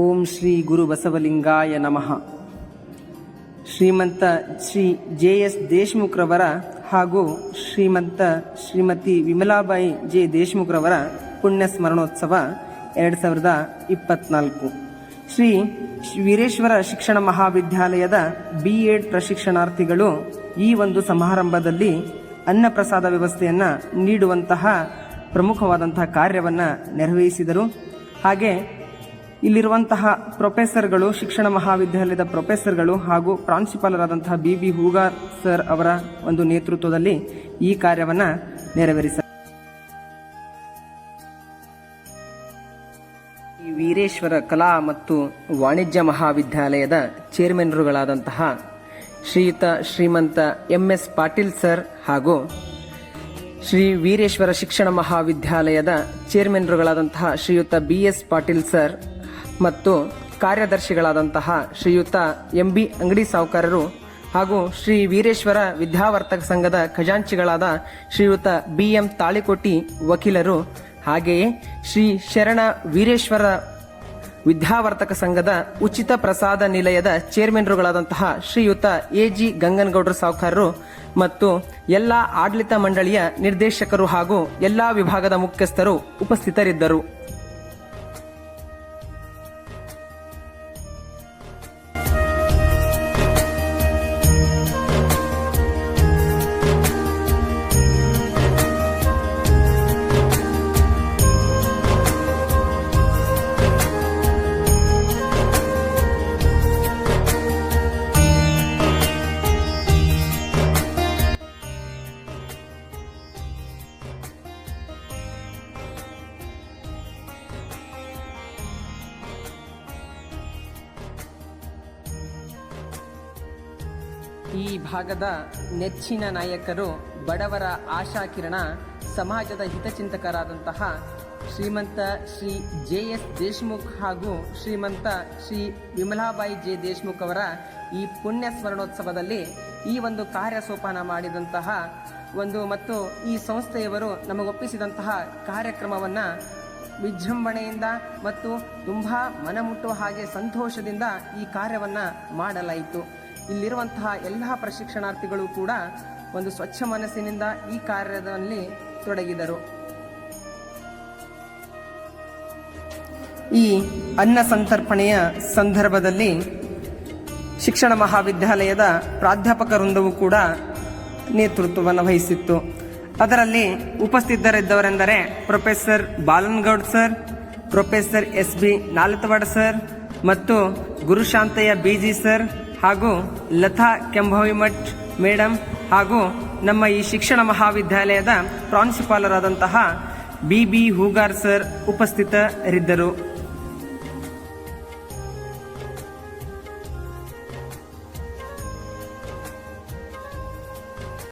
ಓಂ ಶ್ರೀ ಗುರು ಬಸವಲಿಂಗಾಯ ನಮಃ. ಶ್ರೀಮಂತ Shri J S ದೇಶ್ಮುಖ್ರವರ ಹಾಗೂ ಶ್ರೀಮಂತ ಶ್ರೀಮತಿ ವಿಮಲಾಬಾಯಿ ಜೆ ದೇಶ್ಮುಖ್ರವರ ಪುಣ್ಯ ಸ್ಮರಣೋತ್ಸವ ಎರಡು ಸಾವಿರದ ಇಪ್ಪತ್ನಾಲ್ಕು. ಶ್ರೀ ವೀರೇಶ್ವರ ಶಿಕ್ಷಣ ಮಹಾವಿದ್ಯಾಲಯದ ಬಿ ಎಡ್ ಪ್ರಶಿಕ್ಷಣಾರ್ಥಿಗಳು ಈ ಒಂದು ಸಮಾರಂಭದಲ್ಲಿ ಅನ್ನಪ್ರಸಾದ ವ್ಯವಸ್ಥೆಯನ್ನು ನೀಡುವಂತಹ ಪ್ರಮುಖವಾದಂತಹ ಕಾರ್ಯವನ್ನು ನೆರವೇರಿಸಿದರು ಹಾಗೆ ಇಲ್ಲಿರುವಂತಹ ಪ್ರೊಫೆಸರ್ಗಳು, ಶಿಕ್ಷಣ ಮಹಾವಿದ್ಯಾಲಯದ ಪ್ರೊಫೆಸರ್ಗಳು ಹಾಗೂ ಪ್ರಾಂಶುಪಾಲರಾದಂತಹ ಬಿ ಬಿ ಹೂಗಾರ್ ಸರ್ ಅವರ ಒಂದು ನೇತೃತ್ವದಲ್ಲಿ ಈ ಕಾರ್ಯವನ್ನು ನೆರವೇರಿಸ ಈ ವೀರೇಶ್ವರ ಕಲಾ ಮತ್ತು ವಾಣಿಜ್ಯ ಮಹಾವಿದ್ಯಾಲಯದ ಚೇರ್ಮನ್ರುಗಳಾದಂತಹ ಶ್ರೀಯುತ ಶ್ರೀಮಂತ ಎಂ ಎಸ್ ಪಾಟೀಲ್ ಸರ್ ಹಾಗೂ ಶ್ರೀ ವೀರೇಶ್ವರ ಶಿಕ್ಷಣ ಮಹಾವಿದ್ಯಾಲಯದ ಚೇರ್ಮನ್ರುಗಳಾದಂತಹ ಶ್ರೀಯುತ ಬಿ ಎಸ್ ಪಾಟೀಲ್ ಸರ್ ಮತ್ತು ಕಾರ್ಯದರ್ಶಿಗಳಾದಂತಹ ಶ್ರೀಯುತ ಎಂ ಬಿ ಅಂಗಡಿ ಸಾವುಕಾರರು ಹಾಗೂ ಶ್ರೀ ವೀರೇಶ್ವರ ವಿದ್ಯಾವರ್ತಕ ಸಂಘದ ಖಜಾಂಚಿಗಳಾದ ಶ್ರೀಯುತ ಬಿ ಎಂ ತಾಳಿಕೋಟಿ ವಕೀಲರು ಹಾಗೆಯೇ ಶ್ರೀ ಶರಣ ವೀರೇಶ್ವರ ವಿದ್ಯಾವರ್ತಕ ಸಂಘದ ಉಚಿತ ಪ್ರಸಾದ ನಿಲಯದ ಚೇರ್ಮನ್ರುಗಳಾದಂತಹ ಶ್ರೀಯುತ ಎ ಜಿ ಗಂಗನಗೌಡರ ಸಾವುಕಾರರು ಮತ್ತು ಎಲ್ಲ ಆಡಳಿತ ಮಂಡಳಿಯ ನಿರ್ದೇಶಕರು ಹಾಗೂ ಎಲ್ಲಾ ವಿಭಾಗದ ಮುಖ್ಯಸ್ಥರು ಉಪಸ್ಥಿತರಿದ್ದರು. ಈ ಭಾಗದ ನೆಚ್ಚಿನ ನಾಯಕರು ಬಡವರ ಆಶಾಕಿರಣ ಸಮಾಜದ ಹಿತಚಿಂತಕರಾದಂತಹ ಶ್ರೀಮಂತ ಶ್ರೀ ಜೆ ಎಸ್ ದೇಶ್ಮುಖ್ ಹಾಗೂ ಶ್ರೀಮಂತ ಶ್ರೀ ವಿಮಲಾಬಾಯಿ ಜೆ ದೇಶ್ಮುಖ್ ಅವರ ಈ ಪುಣ್ಯ ಸ್ಮರಣೋತ್ಸವದಲ್ಲಿ ಈ ಒಂದು ಕಾರ್ಯ ಸೋಪಾನ ಮಾಡಿದಂತಹ ಒಂದು ಮತ್ತು ಈ ಸಂಸ್ಥೆಯವರು ನಮಗೊಪ್ಪಿಸಿದಂತಹ ಕಾರ್ಯಕ್ರಮವನ್ನು ವಿಜೃಂಭಣೆಯಿಂದ ಮತ್ತು ತುಂಬ ಮನಮುಟ್ಟುವ ಹಾಗೆ ಸಂತೋಷದಿಂದ ಈ ಕಾರ್ಯವನ್ನು ಮಾಡಲಾಯಿತು. ಇಲ್ಲಿರುವಂತಹ ಎಲ್ಲ ಪ್ರಶಿಕ್ಷಣಾರ್ಥಿಗಳು ಕೂಡ ಒಂದು ಸ್ವಚ್ಛ ಮನಸ್ಸಿನಿಂದ ಈ ಕಾರ್ಯದಲ್ಲಿ ತೊಡಗಿದರು. ಈ ಅನ್ನ ಸಂತರ್ಪಣೆಯ ಸಂದರ್ಭದಲ್ಲಿ ಶಿಕ್ಷಣ ಮಹಾವಿದ್ಯಾಲಯದ ಪ್ರಾಧ್ಯಾಪಕ ವೃಂದವು ಕೂಡ ನೇತೃತ್ವವನ್ನು ವಹಿಸಿತ್ತು. ಅದರಲ್ಲಿ ಉಪಸ್ಥಿತರಿದ್ದವರೆಂದರೆ professor Balangoud sir, professor S B Nalatwad sir ಮತ್ತು ಗುರುಶಾಂತಯ್ಯ ಬಿಜಿ ಸರ್ ಹಾಗೂ ಲತಾ ಕೆಂಭವಿಮಠ್ ಮೇಡಮ್ ಹಾಗೂ ನಮ್ಮ ಈ ಶಿಕ್ಷಣ ಮಹಾವಿದ್ಯಾಲಯದ ಪ್ರಾಂಶುಪಾಲರಾದಂತಹ ಬಿ ಬಿ ಹೂಗಾರ್ ಸರ್ ಉಪಸ್ಥಿತರಿದ್ದರು.